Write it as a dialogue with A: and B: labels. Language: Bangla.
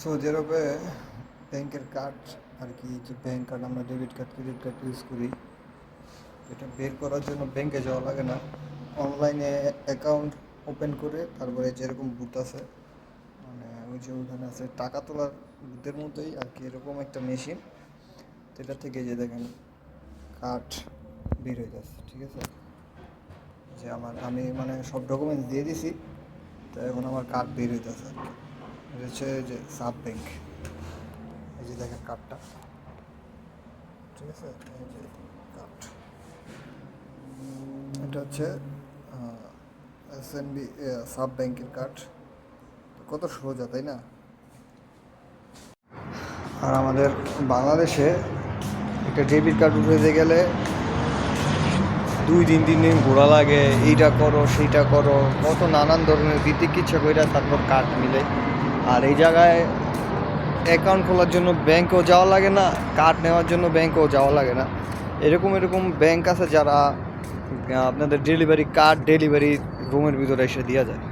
A: সৌদি আরবে ব্যাংকের কার্ড আর কি যে ব্যাংক কার্ড আমরা debit card credit card use করি এটা বের করার জন্য ব্যাংকে যাওয়া লাগে না অনলাইনে অ্যাকাউন্ট ওপেন করে তারপরে যেরকম বুথ আছে মানে ওই যে ওখানে আছে টাকা তোলার বুথের মতোই আর কি এরকম একটা মেশিন এটা থেকে যে দেখেন কার্ড বের হয়ে যাচ্ছে ঠিক আছে যে আমার আমি মানে সব ডকুমেন্টস দিয়ে দিছি তো এখন আমার কার্ড বের হইতেছে আর কি এটা যে সাব ব্যাংক এই যে দেখেন কার্ডটা ঠিক আছে? এই যে কার্ড এটা হচ্ছে এস এন বি সাব ব্যাংকের কার্ড কত সোজা, তাই না? আর আমাদের বাংলাদেশে একটা ডেবিট কার্ড উঠাতে গেলে দুই দিন, তিন দিন ঘোরা লাগে। এইটা করো, সেইটা করো। কত নানান ধরনের বিতিকিচ্ছা কইরা তারপর কার্ড মিলে। আর এই জায়গায় অ্যাকাউন্ট খোলার জন্য ব্যাংকেও যাওয়া লাগে না কার্ড নেওয়ার জন্য ব্যাংকেও যাওয়া লাগে না। এরকম এরকম ব্যাংক আছে যারা আপনাদের ডেলিভারি কার্ড ডেলিভারি রুমের ভিতরে এসে দেওয়া যায়।